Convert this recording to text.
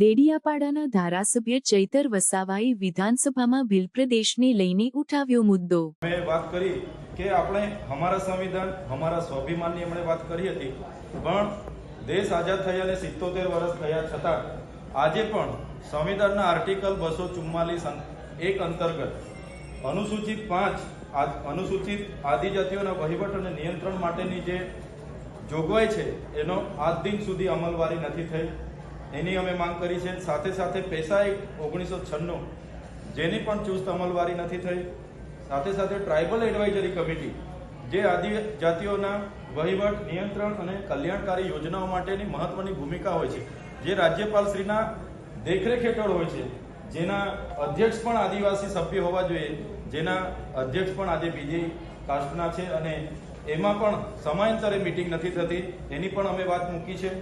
દેડિયાપાડાના ધારાસભ્ય ચૈતર વસાવાએ વિધાનસભામાં ભીલ પ્રદેશને લઈને ઉઠાવ્યો મુદ્દો. મેં વાત કરી કે આપણે અમારા સંવિધાન, અમારા સ્વાભિમાનની એમણે વાત કરી હતી. પણ દેશ આઝાદ થયા સિત્તોતેર વર્ષ થયા છતાં આજે પણ સંવિધાનના આર્ટિકલ બસો ચુમ્માલીસ એક અંતર્ગત અનુસૂચિત પાંચ અનુસૂચિત આદિજાતિઓના વહીવટ અને નિયંત્રણ માટેની જે જોગવાઈ છે, એનો આજ દિન સુધી અમલવારી નથી થઈ. એની અમે માંગ કરી છે. સાથે સાથે પેસા એક ઓગણીસો છન્નું, જેની પણ ચુસ્ત અમલવારી નથી થઈ. સાથે સાથે ટ્રાઇબલ એડવાઇઝરી કમિટી જે આદિજાતિઓના વહીવટ, નિયંત્રણ અને કલ્યાણકારી યોજનાઓ માટેની મહત્વની ભૂમિકા હોય છે. જે રાજ્યપાલશ્રીના દેખરેખ હેઠળ હોય છે. જેના અધ્યક્ષ પણ આદિવાસી સભ્ય હોવા જોઈએ. જેના અધ્યક્ષ પણ આજે બીજી કાસ્ટના છે અને એમાં પણ સમયાંતરે મિટિંગ નથી થતી. એની પણ અમે વાત મૂકી છે.